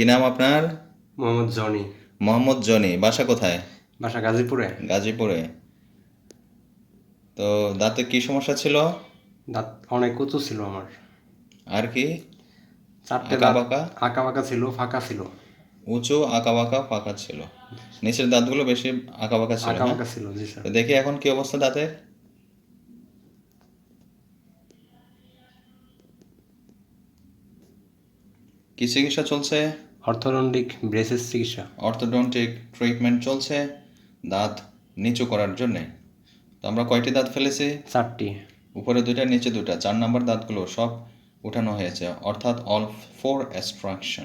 কি নাম আপনার? মোহাম্মদ জনি। মোহাম্মদ জনি বাসা কোথায়? বাসা গাজীপুরে। গাজীপুরে। তো দাঁতে কি সমস্যা ছিল? দাঁত অনেক উঁচু ছিল আমার। আর কি? চারটে আঁকা দাঁত আঁকা বাঁকা ছিল ফাঁকা ছিল। উঁচু আঁকা বাঁকা পাকা ছিল। নিচের দাঁতগুলো বেশি আঁকা বাঁকা ছিল আঁকা হ্যাঁ? বাঁকা ছিল জি স্যার। দেখি এখন কি অবস্থা দাঁতের। কি চিকিৎসা চলছে? অর্থোডন্টিক ব্রেসেস চিকিৎসা। অর্থোডন্টিক ট্রিটমেন্ট চলছে দাঁত নিচু করার জন্যে। তো আমরা কয়টি দাঁত ফেলেছি? চারটি। উপরে দুইটা নিচে দুটা চার নাম্বার দাঁতগুলো সব উঠানো হয়েছে অর্থাৎ অল ফোর এক্সট্রাকশন।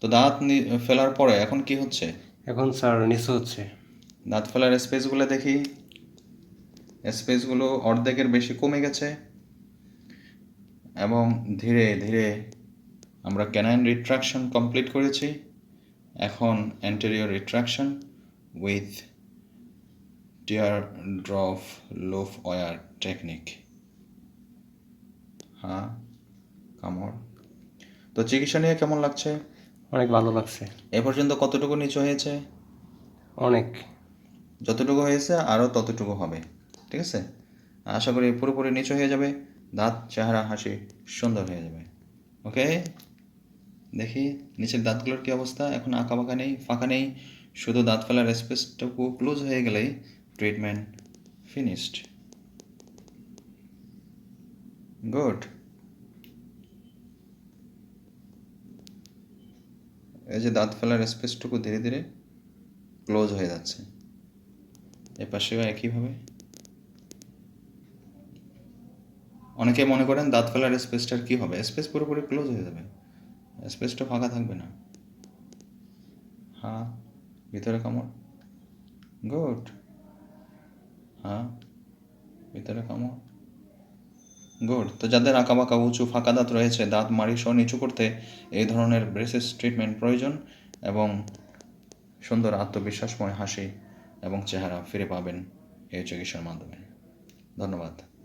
তো দাঁত ফেলার পরে এখন কি হচ্ছে? এখন স্যার নিচু হচ্ছে। দাঁত ফেলার স্পেসগুলো দেখি। স্পেসগুলো অর্ধেকের বেশি কমে গেছে। এবং ধীরে ধীরে আমরা ক্যানাইন রিট্রাকশন কমপ্লিট করেছি। এখন anterior retraction with teardrop loop wire technique হ্যাঁ কামড় তো চিকিৎসা নিয়ে কেমন লাগছে? অনেক ভালো লাগছে। এ পর্যন্ত কতটুকু নিচু হয়েছে? অনেক। যতটুকু হয়েছে আরও ততটুকু হবে। ঠিক আছে? আশা করি পুরোপুরি নিচু হয়ে যাবে। দাঁত চেহারা হাসি সুন্দর হয়ে যাবে। ওকে দেখি, নিচের দাঁতগুলোর কি অবস্থা? এখন আঁকা বাঁকা নেই, ফাঁকা নেই। শুধু দাঁত ফেলার স্পেসটুকু ক্লোজ হয়ে গেলেই ট্রিটমেন্ট ফিনিশড গুড এই যে দাঁত ফেলার স্পেসটুকু ধীরে ধীরে ক্লোজ হয়ে যাচ্ছে। এ পাশেও একইভাবে অনেকে মনে করেন দাঁত ফেলার স্পেসটার কি হবে? স্পেস পুরোপুরি ক্লোজ হয়ে যাবে। স্পেসটা ফাঁকা থাকবে না। হ্যাঁ ভিতরে কামড়। গুড। হ্যাঁ ভিতরে কামড়। গুড। তো যাদের আঁকা বাঁকা উঁচু ফাঁকা দাঁত রয়েছে, দাঁত মাড়ি সহ নিচু করতে এই ধরনের ব্রেসেস ট্রিটমেন্ট প্রয়োজন এবং সুন্দর আত্মবিশ্বাসময় হাসি এবং চেহারা ফিরে পাবেন এই চিকিৎসার মাধ্যমে। ধন্যবাদ।